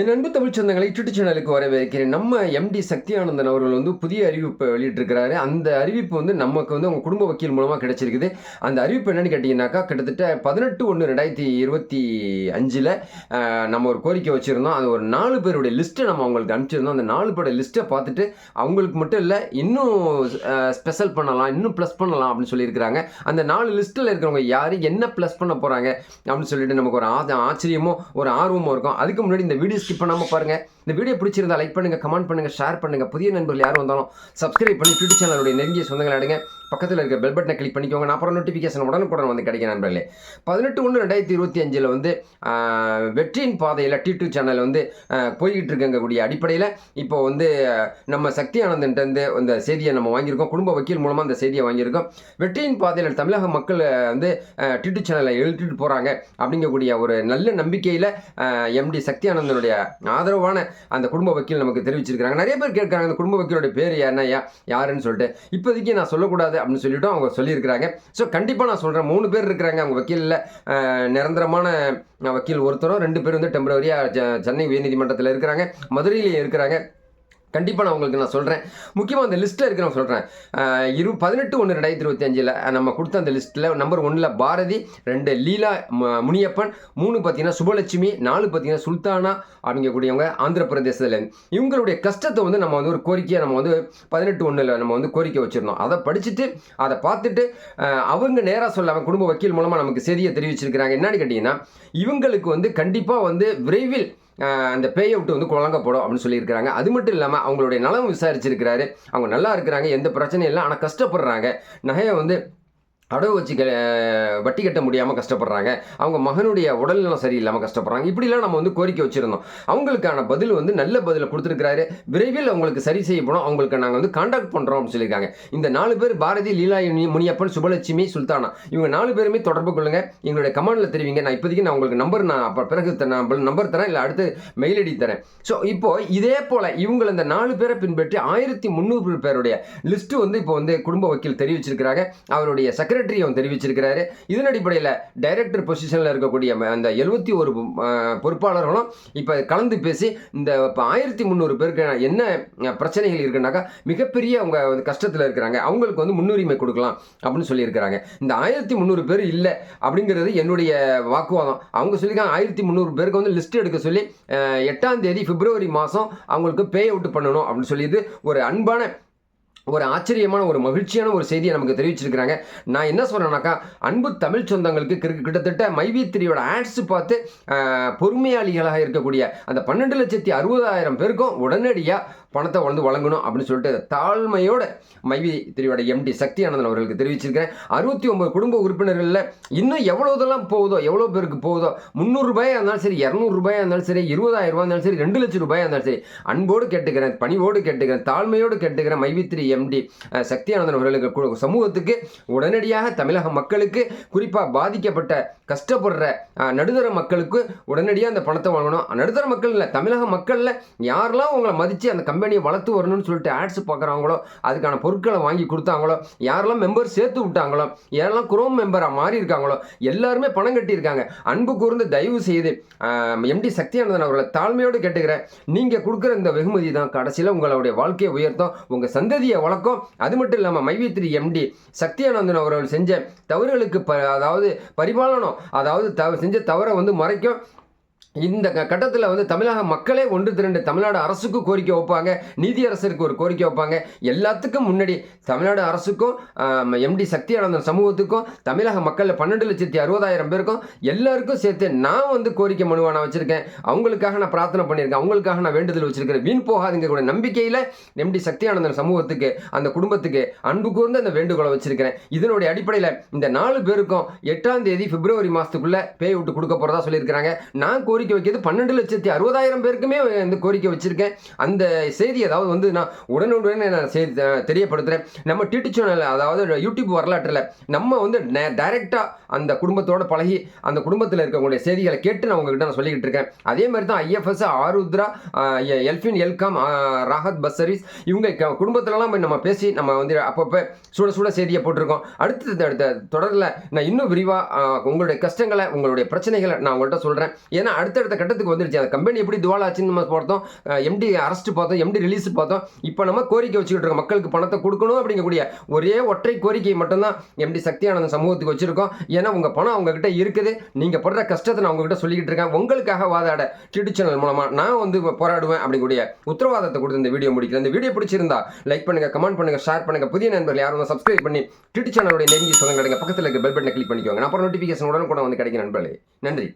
என் அன்பு தமிழ் சொந்தங்களை யூடியூப் சேனலுக்கு வரவேற்கிறேன். நம்ம எம்டி சக்தியானந்தன் அவர்கள் வந்து புதிய அறிவிப்பை வெளியிட்டிருக்கிறாரு. அந்த அறிவிப்பு வந்து நமக்கு வந்து அவங்க குடும்ப வக்கீல் மூலமாக கிடைச்சிருக்குது. அந்த அறிவிப்பு என்னன்னு கேட்டிங்கனாக்கா கிட்டத்தட்ட பதினெட்டு ஒன்று ரெண்டாயிரத்தி இருபத்தி அஞ்சில் நம்ம ஒரு கோரிக்கை வச்சுருந்தோம். அது ஒரு நாலு பேருடைய லிஸ்ட்டை நம்ம அவங்களுக்கு அனுப்பிச்சிருந்தோம். அந்த நாலு பேருடைய லிஸ்ட்டை பார்த்துட்டு அவங்களுக்கு மட்டும் இல்லை இன்னும் ஸ்பெஷல் பண்ணலாம் இன்னும் ப்ளஸ் பண்ணலாம் அப்படின்னு சொல்லியிருக்கிறாங்க. அந்த நாலு லிஸ்ட்டில் இருக்கிறவங்க யார் என்ன ப்ளஸ் பண்ண போகிறாங்க அப்படின்னு சொல்லிட்டு நமக்கு ஒரு ஆச்சரியமோ ஒரு ஆர்வமோ இருக்கும். அதுக்கு முன்னாடி இந்த வீடியோ ஸ்கிப் பண்ணாமல் பாருங்கள் இந்த வீடியோ பிடிச்சிருந்தா லைக் பண்ணுங்கள் கமெண்ட் பண்ணுங்கள் ஷேர் பண்ணுங்கள் புதிய நண்பர்கள் யாரும் வந்தாலும் சப்ஸ்கிரைப் பண்ணி யூடியூப் சேனலுடைய நெருங்கிய சொந்தங்கள் அடைங்க. பக்கத்தில் இருக்க பெல் பட்டனை கிளிக் பண்ணிக்கோங்க. நான் அப்புறம் நோட்டிஃபிகேஷன் உடனுக்குடன் வந்து கிடைக்கும் நண்பர்களே. பதினெட்டு ஒன்று ரெண்டாயிரத்தி இருபத்தி அஞ்சில் வந்து வெற்றியின் பாதையில் டி டூ சேனல் வந்து போய்கிட்டு இருக்கக்கூடிய அடிப்படையில் இப்போ வந்து நம்ம சக்தி ஆனந்தன்ட்டு இந்த செய்தியை நம்ம வாங்கியிருக்கோம். குடும்ப வக்கீல் மூலமாக அந்த செய்தியை வாங்கியிருக்கோம். வெற்றியின் பாதையில் தமிழக மக்கள் வந்து டி டூ சேனலை எழுதிட்டு போகிறாங்க அப்படிங்கக்கூடிய ஒரு நல்ல நம்பிக்கையில் எம்டி சக்தி ஆனந்தனுடைய ஆதரவான அந்த குடும்ப வக்கீல் நமக்கு தெரிவிச்சிருக்கிறாங்க. நிறைய பேர் கேட்குறாங்க அந்த குடும்ப வக்கீலோட பேர் என்னய்யா? யாருன்னு சொல்லிட்டு. இப்போதைக்கு நான் சொல்லக்கூடாது. அப்படின்னு சொல்லிவிட்டு அவங்க சொல்லியிருக்கிறாங்க. ஸோ கண்டிப்பாக நான் சொல்கிறேன் மூணு பேர் இருக்கிறாங்க. அவங்க வக்கீலில் நிரந்தரமான வக்கீல் ஒருத்தரும் ரெண்டு பேர் வந்து டெம்பரவரியாக சென்னை உயர்நீதிமன்றத்தில் இருக்கிறாங்க. மதுரையிலையும் இருக்கிறாங்க. கண்டிப்பாக நான் உங்களுக்கு நான் சொல்கிறேன் முக்கியமாக அந்த லிஸ்ட்டில் இருக்கிற நான் சொல்கிறேன் இரு பதினெட்டு ஒன்று ரெண்டாயிரத்தி இருபத்தி அஞ்சில் நம்ம கொடுத்த அந்த லிஸ்ட்டில் நம்பர் ஒன்றில் பாரதி ரெண்டு லீலா முனியப்பன் மூணு பார்த்தீங்கன்னா சுபலட்சுமி நாலு பார்த்தீங்கன்னா சுல்தானா அப்படிங்கக்கூடியவங்க ஆந்திர பிரதேசத்தில் இவங்களுடைய கஷ்டத்தை வந்து நம்ம வந்து ஒரு கோரிக்கையை நம்ம வந்து பதினெட்டு ஒன்றில் நம்ம வந்து கோரிக்கை வச்சுருந்தோம். அதை படிச்சுட்டு அதை பார்த்துட்டு அவங்க நேராக சொல்லாமல் குடும்ப வக்கீல் மூலமாக நமக்கு செய்தியை தெரிவிச்சிருக்கிறாங்க. என்னன்னு கேட்டிங்கன்னா இவங்களுக்கு வந்து கண்டிப்பாக வந்து விரைவில் அந்த பே அவுட் வந்து குழங்கப்படும் அப்படின்னு சொல்லியிருக்கிறாங்க. அது மட்டும் இல்லாமல் அவங்களுடைய நலம் விசாரிச்சிருக்கிறாரு. அவங்க நல்லா இருக்கிறாங்க எந்த பிரச்சனையும் இல்லை. ஆனால் கஷ்டப்படுறாங்க. நகையை வந்து அடவு வச்சு க- வட்டி கட்ட முடியாமல் கஷ்டப்படுறாங்க. அவங்க மகனுடைய உடல்நலம் சரியில்லாமல் கஷ்டப்படுறாங்க. இப்படிலாம் நம்ம வந்து கோரிக்கை வச்சுருந்தோம். அவங்களுக்கான பதில் வந்து நல்ல பதிலை கொடுத்துருக்கிறாரு. விரைவில் அவங்களுக்கு சரி செய்யப்படும் அவங்களுக்கு நாங்கள் வந்து காண்டாக்ட் பண்ணுறோம் அப்படின்னு சொல்லியிருக்காங்க. இந்த நாலு பேர் பாரதி லீலா முனியப்பன் சுபலட்சுமி சுல்தானா இவங்க நாலு பேருமே தொடர்பு கொள்ளுங்க. எங்களுடைய கமாண்டில் தெரிவிங்க. நான் இப்போதைக்கு நான் உங்களுக்கு நம்பர் நான் அப்போ பிறகு நான் நம்பர் தரேன். இல்லை அடுத்து மெயில் ஐடி தரேன். ஸோ இப்போ இதே போல் இவங்களை இந்த நாலு பேரை பின்பற்றி ஆயிரத்தி முந்நூறு பேருடைய லிஸ்ட்டு வந்து இப்போ வந்து குடும்ப வக்கீல் தெரிவிச்சிருக்கிறாங்க. அவருடைய செக்ரட்டரி அவன் தெரிவிச்சிருக்கிறாரு. இதன் அடிப்படையில் டைரக்டர் பொசிஷனில் இருக்கக்கூடிய அந்த எழுபத்தி ஒரு பொறுப்பாளர்களும் இப்போ கலந்து பேசி இந்த இப்போ ஆயிரத்தி முந்நூறு பேருக்கு என்ன பிரச்சனைகள் இருக்குன்னாக்கா மிகப்பெரிய அவங்க வந்து கஷ்டத்தில் இருக்கிறாங்க. அவங்களுக்கு வந்து முன்னுரிமை கொடுக்கலாம் அப்படின்னு சொல்லியிருக்கிறாங்க. இந்த ஆயிரத்தி முந்நூறு பேர் இல்லை அப்படிங்கிறது என்னுடைய வாக்குவாதம். அவங்க சொல்லியிருக்காங்க ஆயிரத்தி முந்நூறு பேருக்கு வந்து லிஸ்ட் எடுக்க சொல்லி எட்டாம் தேதி பிப்ரவரி மாதம் அவங்களுக்கு பே அவுட் பண்ணணும் அப்படின்னு சொல்லிட்டு ஒரு அன்பான ஒரு ஆச்சரியமான ஒரு மகிழ்ச்சியான ஒரு செய்தியை நமக்கு தெரிவிச்சிருக்கிறாங்க. நான் என்ன சொல்கிறேன்னாக்கா அன்பு தமிழ் சொந்தங்களுக்கு கிட்டத்தட்ட மைவி த்ரீயோட ஆட்ஸ் பார்த்து பொறுமையாளிகளாக இருக்கக்கூடிய அந்த பன்னெண்டு லட்சத்தி அறுபதாயிரம் பேருக்கும் உடனடியாக பணத்தை வந்து வழங்கணும் அப்படின்னு சொல்லிட்டு தாழ்மையோட மைவி திரியோட எம்டி சக்தி ஆனந்தன் அவர்களுக்கு தெரிவிச்சிருக்கிறேன். அறுபத்தி ஒன்பது குடும்ப உறுப்பினர்களில் இன்னும் எவ்வளோதெல்லாம் போகுதோ எவ்வளோ பேருக்கு போகுதோ முந்நூறு இருந்தாலும் சரி இரநூறுபாயாக இருந்தாலும் சரி இருபதாயிரம் ரூபாய் இருந்தாலும் சரி ரெண்டு லட்சம் ரூபாயாக இருந்தாலும் சரி அன்போடு கேட்டுக்கிறேன் பணிவோடு கேட்டுக்கிறேன் தாழ்மையோடு கேட்டுக்கிறேன் மைவித்ரி எம்டி சக்தி ஆனந்தன் அவர்களுக்கு சமூகத்துக்கு உடனடியாக தமிழக மக்களுக்கு குறிப்பாக பாதிக்கப்பட்ட கஷ்டப்படுற நடுத்தர மக்களுக்கு உடனடியாக அந்த பணத்தை வாங்கணும் நடுத்தர மக்கள் இல்லை தமிழக மக்களில் யாரெல்லாம் உங்களை மதித்து அந்த கம்பெனி கம்பெனியை வளர்த்து வரணும்னு சொல்லிட்டு ஆட்ஸ் பார்க்குறாங்களோ அதுக்கான பொருட்களை வாங்கி கொடுத்தாங்களோ யாரெல்லாம் மெம்பர் சேர்த்து விட்டாங்களோ யாரெல்லாம் குரோம் மெம்பராக மாறி இருக்காங்களோ எல்லாருமே பணம் கட்டியிருக்காங்க. அன்பு கூர்ந்து தயவு செய்து எம்டி சக்தியானந்தன் அவர்களை தாழ்மையோடு கேட்டுக்கிறேன். நீங்கள் கொடுக்குற இந்த வெகுமதி தான் கடைசியில் உங்களுடைய வாழ்க்கையை உயர்த்தும் உங்கள் சந்ததியை வளர்க்கும். அது மட்டும் இல்லாமல் மைவித்ரி எம்டி சக்தியானந்தன் அவர்கள் செஞ்ச தவறுகளுக்கு ப அதாவது பரிபாலனம் அதாவது தவ செஞ்ச தவறை வந்து மறைக்கும். இந்த கட்டத்தில் வந்து தமிழக மக்களே ஒன்று திரண்டு தமிழ்நாடு அரசுக்கு கோரிக்கை வைப்பாங்க நீதியரசருக்கு ஒரு கோரிக்கை வைப்பாங்க. எல்லாத்துக்கும் முன்னாடி தமிழ்நாடு அரசுக்கும் எம்டி சக்தியானந்தன் சமூகத்துக்கும் தமிழக மக்களில் பன்னெண்டு லட்சத்தி அறுபதாயிரம் பேருக்கும் எல்லாருக்கும் சேர்த்து நான் வந்து கோரிக்கை மனுவை நான் வச்சுருக்கேன். அவங்களுக்காக நான் பிரார்த்தனை பண்ணியிருக்கேன். அவங்களுக்காக நான் வேண்டுதல் வச்சுருக்கேன் வீண் போகாதுங்க. கூட நம்பிக்கையில் எம்டி சக்தியானந்தன் சமூகத்துக்கு அந்த குடும்பத்துக்கு அன்பு கூர்ந்து அந்த வேண்டுகோளை வச்சுருக்கிறேன். இதனுடைய அடிப்படையில் இந்த நாலு பேருக்கும் எட்டாம் தேதி பிப்ரவரி மாதத்துக்குள்ளே பே விட்டு கொடுக்க போகிறதா சொல்லியிருக்கிறாங்க. நான் கோரிக்கை வைக்கிறது. பன்னெண்டு லட்சத்தி அறுபதாயிரம் பேருக்குமே இந்த கோரிக்கை வச்சிருக்கேன். அந்த செய்தி அதாவது வந்து நான் உடனுடனே நான் செய்தி தெரியப்படுத்துகிறேன் நம்ம டிடி சேனல் அதாவது யூடியூப் வரலாற்றில் நம்ம வந்து டைரெக்டாக அந்த குடும்பத்தோட பழகி அந்த குடும்பத்தில் இருக்கக்கூடிய செய்திகளை கேட்டு நான் உங்ககிட்ட நான் சொல்லிக்கிட்டு இருக்கேன். அதே மாதிரி தான் IFS Aarudhra Elfin Elcom Rahat bus service இவங்க குடும்பத்திலலாம் போய் நம்ம பேசி நம்ம வந்து அப்பப்போ சுட சுட செய்தியை போட்டிருக்கோம். அடுத்த அடுத்த தொடரில் நான் இன்னும் விரிவாக உங்களுடைய கஷ்டங்களை உங்களுடைய பிரச்சனைகளை நான் உங்கள்கிட்ட சொல்கிறேன் ஏன்னா அடுத்த அடுத்தடுத்த கட்டத்துக்கு வந்துருச்சு. அந்த கம்பெனி எப்படி துவாலாச்சுன்னு நம்ம பார்த்தோம். எம்டி அரெஸ்ட் பார்த்தோம் எம்டி ரிலீஸ் பார்த்தோம். இப்போ நம்ம கோரிக்கை வச்சுக்கிட்டு இருக்கோம். மக்களுக்கு பணத்தை கொடுக்கணும் அப்படிங்கக்கூடிய ஒரே ஒற்றை கோரிக்கை மட்டும்தான் எம்டி சக்தியானந்த சமூகத்துக்கு வச்சுருக்கோம். ஏன்னா உங்கள் பணம் அவங்கக்கிட்ட இருக்குது. நீங்கள் படுற கஷ்டத்தை நான் உங்ககிட்ட சொல்லிக்கிட்டு இருக்கேன். உங்களுக்காக வாதாட டிடி சேனல் மூலமாக நான் வந்து போராடுவேன் அப்படிங்கக்கூடிய உத்தரவாதத்தை கொடுத்து இந்த வீடியோ முடிக்கிறேன். இந்த வீடியோ பிடிச்சிருந்தா லைக் பண்ணுங்கள் கமெண்ட் பண்ணுங்கள் ஷேர் பண்ணுங்கள் புதிய நண்பர்கள் யாரும் சப்ஸ்கிரைப் பண்ணி டிடி சேனலுடைய நெருங்கி சொந்தங்க பக்கத்தில் இருக்க பெல் பட்டனை கிளிக் பண்ணிக்கோங்க. நான் அப்புறம் நோட்டிஃபிகேஷன் உடனே கூட வந்து கிடைக்கும் நண்பர்களே. நன்றி.